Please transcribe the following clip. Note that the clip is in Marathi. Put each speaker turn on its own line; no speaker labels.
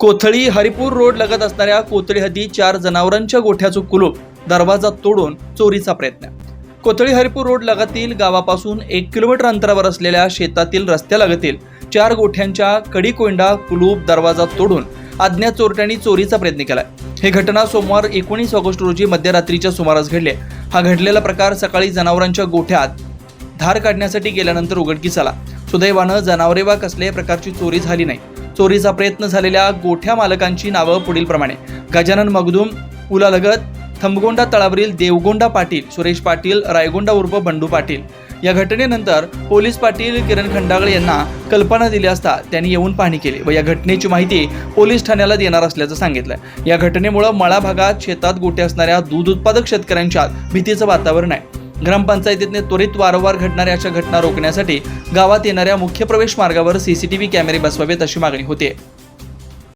कोथळी हरिपूर रोड लगत असणाऱ्या कोथळी हद्दी चार जनावरांच्या गोठ्याचं कुलूप दरवाजा तोडून चोरीचा प्रयत्न. कोथळी हरिपूर रोड लगातील गावापासून एक किलोमीटर अंतरावर असलेल्या शेतातील रस्त्यालगतील चार गोठ्यांच्या कडी कोंडा कुलूप दरवाजा तोडून अज्ञात चोरट्यांनी चोरीचा प्रयत्न केलाय. ही घटना सोमवार एकोणीस ऑगस्ट रोजी मध्यरात्रीच्या सुमारास घडले. हा घडलेला प्रकार सकाळी जनावरांच्या गोठ्यात धार काढण्यासाठी गेल्यानंतर उघडकीस आला. सुदैवानं जनावरे वा कसल्याही प्रकारची चोरी झाली नाही. चोरीचा प्रयत्न झालेल्या गोठ्या मालकांची नावं पुढील प्रमाणे. गजानन मगदूम उलालगत थंबगोंडा तळावरील देवगोंडा पाटील सुरेश पाटील रायगोंडा उर्फ बंडू पाटील. या घटनेनंतर पोलीस पाटील किरण खंडागळे यांना कल्पना दिली असता त्यांनी येऊन पाहणी केली व या घटनेची माहिती पोलीस ठाण्याला देणार असल्याचं सांगितलं या घटनेमुळे मळा भागात शेतात गोटे असणाऱ्या दूध उत्पादक शेतकऱ्यांच्यात भीतीचं वातावरण आहे. ग्रामपंचायतीने त्वरित वारंवार घडणाऱ्या अशा घटना रोखण्यासाठी गावात येणाऱ्या मुख्य प्रवेश मार्गावर सीसीटीव्ही कॅमेरे बसवावेत अशी मागणी होते.